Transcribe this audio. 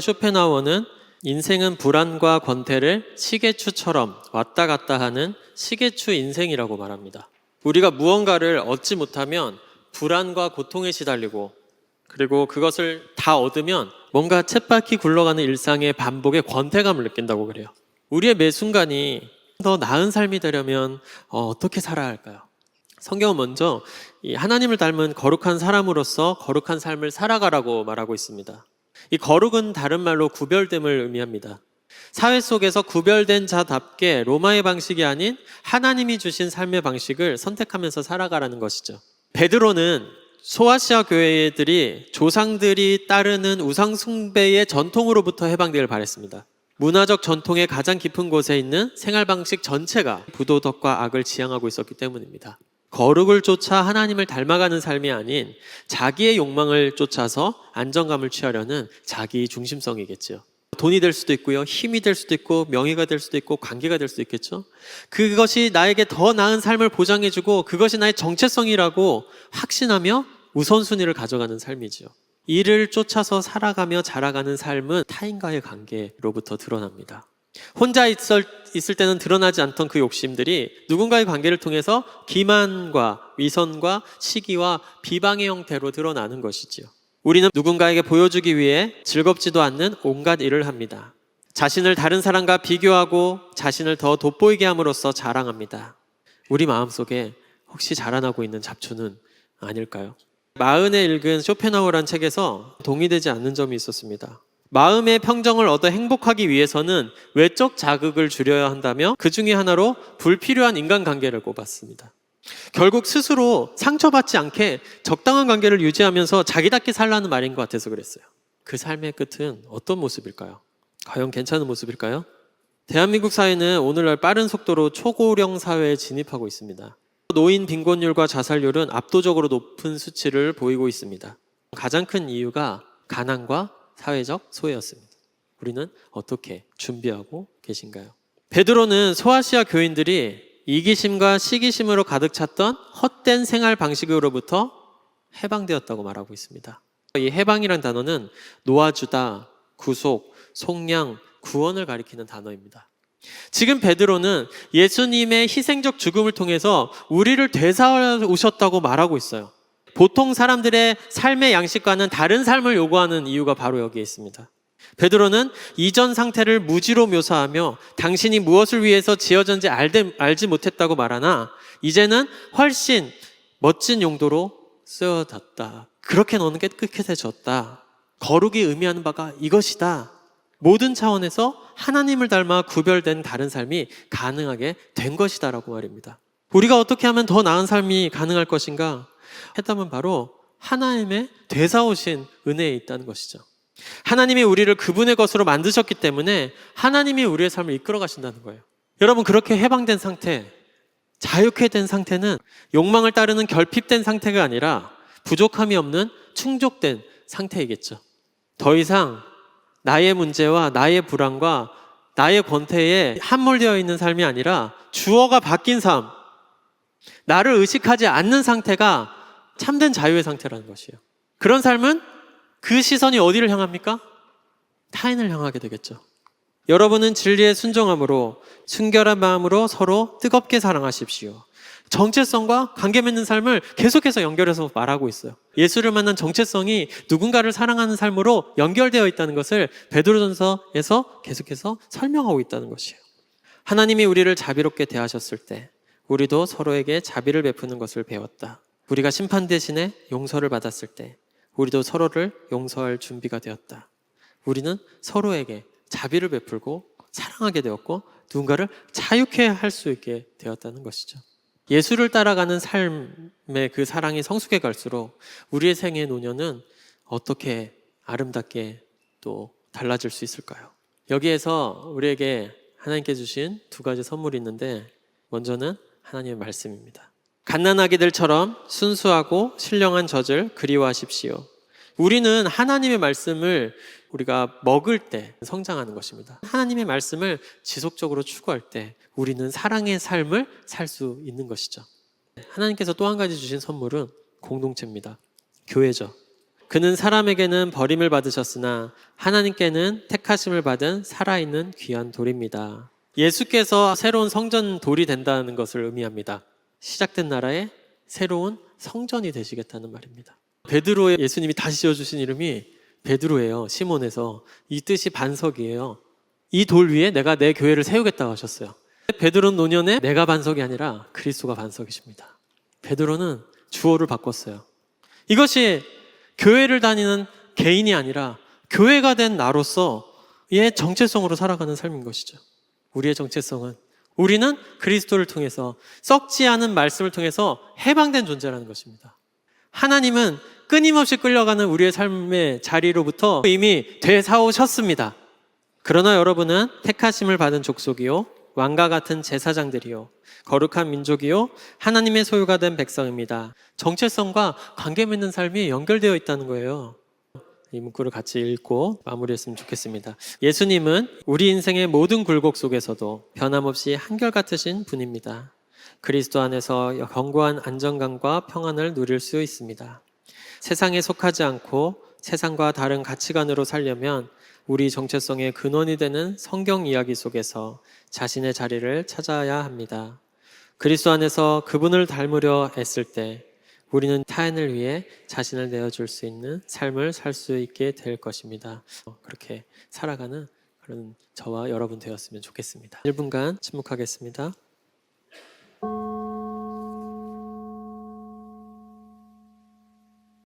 쇼펜하우어는 인생은 불안과 권태를 시계추처럼 왔다 갔다 하는 시계추 인생이라고 말합니다. 우리가 무언가를 얻지 못하면 불안과 고통에 시달리고 그리고 그것을 다 얻으면 뭔가 쳇바퀴 굴러가는 일상의 반복에 권태감을 느낀다고 그래요. 우리의 매 순간이 더 나은 삶이 되려면 어, 어떻게 살아야 할까요? 성경은 먼저 이 하나님을 닮은 거룩한 사람으로서 거룩한 삶을 살아가라고 말하고 있습니다. 이 거룩은 다른 말로 구별됨을 의미합니다. 사회 속에서 구별된 자답게 로마의 방식이 아닌 하나님이 주신 삶의 방식을 선택하면서 살아가라는 것이죠. 베드로는 소아시아 교회들이 조상들이 따르는 우상 숭배의 전통으로부터 해방되길 바랬습니다. 문화적 전통의 가장 깊은 곳에 있는 생활 방식 전체가 부도덕과 악을 지향하고 있었기 때문입니다. 거룩을 쫓아 하나님을 닮아가는 삶이 아닌 자기의 욕망을 쫓아서 안정감을 취하려는 자기 중심성이겠죠. 돈이 될 수도 있고요. 힘이 될 수도 있고 명예가 될 수도 있고 관계가 될 수도 있겠죠. 그것이 나에게 더 나은 삶을 보장해주고 그것이 나의 정체성이라고 확신하며 우선순위를 가져가는 삶이지요. 이를 쫓아서 살아가며 자라가는 삶은 타인과의 관계로부터 드러납니다. 혼자 있을, 있을 때는 드러나지 않던 그 욕심들이 누군가의 관계를 통해서 기만과 위선과 시기와 비방의 형태로 드러나는 것이지요. 우리는 누군가에게 보여주기 위해 즐겁지도 않는 온갖 일을 합니다. 자신을 다른 사람과 비교하고 자신을 더 돋보이게 함으로써 자랑합니다. 우리 마음속에 혹시 자라나고 있는 잡초는 아닐까요? 마흔에 읽은 쇼펜하우란 책에서 동의되지 않는 점이 있었습니다. 마음의 평정을 얻어 행복하기 위해서는 외적 자극을 줄여야 한다며 그 중에 하나로 불필요한 인간관계를 꼽았습니다. 결국 스스로 상처받지 않게 적당한 관계를 유지하면서 자기답게 살라는 말인 것 같아서 그랬어요. 그 삶의 끝은 어떤 모습일까요? 과연 괜찮은 모습일까요? 대한민국 사회는 오늘날 빠른 속도로 초고령 사회에 진입하고 있습니다. 노인 빈곤율과 자살률은 압도적으로 높은 수치를 보이고 있습니다. 가장 큰 이유가 가난과 사회적 소외였습니다. 우리는 어떻게 준비하고 계신가요? 베드로는 소아시아 교인들이 이기심과 시기심으로 가득 찼던 헛된 생활 방식으로부터 해방되었다고 말하고 있습니다. 이 해방이란 단어는 놓아주다, 구속, 속량, 구원을 가리키는 단어입니다. 지금 베드로는 예수님의 희생적 죽음을 통해서 우리를 되살아 오셨다고 말하고 있어요. 보통 사람들의 삶의 양식과는 다른 삶을 요구하는 이유가 바로 여기에 있습니다. 베드로는 이전 상태를 무지로 묘사하며 당신이 무엇을 위해서 지어졌는지 알지 못했다고 말하나 이제는 훨씬 멋진 용도로 쓰여졌다. 그렇게 너는 깨끗해졌다. 거룩이 의미하는 바가 이것이다. 모든 차원에서 하나님을 닮아 구별된 다른 삶이 가능하게 된 것이다라고 말입니다. 우리가 어떻게 하면 더 나은 삶이 가능할 것인가? 했다면 바로 하나님의 되사오신 은혜에 있다는 것이죠. 하나님이 우리를 그분의 것으로 만드셨기 때문에 하나님이 우리의 삶을 이끌어 가신다는 거예요. 여러분, 그렇게 해방된 상태, 자유케 된 상태는 욕망을 따르는 결핍된 상태가 아니라 부족함이 없는 충족된 상태이겠죠. 더 이상 나의 문제와 나의 불안과 나의 권태에 함몰되어 있는 삶이 아니라 주어가 바뀐 삶, 나를 의식하지 않는 상태가 참된 자유의 상태라는 것이에요. 그런 삶은 그 시선이 어디를 향합니까? 타인을 향하게 되겠죠. 여러분은 진리에 순종함으로 순결한 마음으로 서로 뜨겁게 사랑하십시오. 정체성과 관계 맺는 삶을 계속해서 연결해서 말하고 있어요. 예수를 만난 정체성이 누군가를 사랑하는 삶으로 연결되어 있다는 것을 베드로전서에서 계속해서 설명하고 있다는 것이에요. 하나님이 우리를 자비롭게 대하셨을 때 우리도 서로에게 자비를 베푸는 것을 배웠다. 우리가 심판 대신에 용서를 받았을 때 우리도 서로를 용서할 준비가 되었다. 우리는 서로에게 자비를 베풀고 사랑하게 되었고 누군가를 자유케 할 수 있게 되었다는 것이죠. 예수를 따라가는 삶의 그 사랑이 성숙해 갈수록 우리의 생의 노년은 어떻게 아름답게 또 달라질 수 있을까요? 여기에서 우리에게 하나님께 주신 두 가지 선물이 있는데 먼저는 하나님의 말씀입니다. 갓난아기들처럼 순수하고 신령한 젖을 그리워하십시오. 우리는 하나님의 말씀을 우리가 먹을 때 성장하는 것입니다. 하나님의 말씀을 지속적으로 추구할 때 우리는 사랑의 삶을 살 수 있는 것이죠. 하나님께서 또 한 가지 주신 선물은 공동체입니다. 교회죠. 그는 사람에게는 버림을 받으셨으나 하나님께는 택하심을 받은 살아있는 귀한 돌입니다. 예수께서 새로운 성전 돌이 된다는 것을 의미합니다. 시작된 나라의 새로운 성전이 되시겠다는 말입니다. 베드로의 예수님이 다시 지어 주신 이름이 베드로예요. 시몬에서 이 뜻이 반석이에요. 이 돌 위에 내가 내 교회를 세우겠다고 하셨어요. 베드로는 노년에 내가 반석이 아니라 그리스도가 반석이십니다. 베드로는 주어를 바꿨어요. 이것이 교회를 다니는 개인이 아니라 교회가 된 나로서의 정체성으로 살아가는 삶인 것이죠. 우리의 정체성은 우리는 그리스도를 통해서 썩지 않은 말씀을 통해서 해방된 존재라는 것입니다. 하나님은 끊임없이 끌려가는 우리의 삶의 자리로부터 이미 되사오셨습니다. 그러나 여러분은 택하심을 받은 족속이요 왕과 같은 제사장들이요 거룩한 민족이요 하나님의 소유가 된 백성입니다. 정체성과 관계 맺는 삶이 연결되어 있다는 거예요. 이 문구를 같이 읽고 마무리했으면 좋겠습니다. 예수님은 우리 인생의 모든 굴곡 속에서도 변함없이 한결같으신 분입니다. 그리스도 안에서 견고한 안정감과 평안을 누릴 수 있습니다. 세상에 속하지 않고 세상과 다른 가치관으로 살려면 우리 정체성의 근원이 되는 성경 이야기 속에서 자신의 자리를 찾아야 합니다. 그리스도 안에서 그분을 닮으려 애쓸 때 우리는 타인을 위해 자신을 내어줄 수 있는 삶을 살 수 있게 될 것입니다. 그렇게 살아가는 그런 저와 여러분 되었으면 좋겠습니다. 1분간 침묵하겠습니다.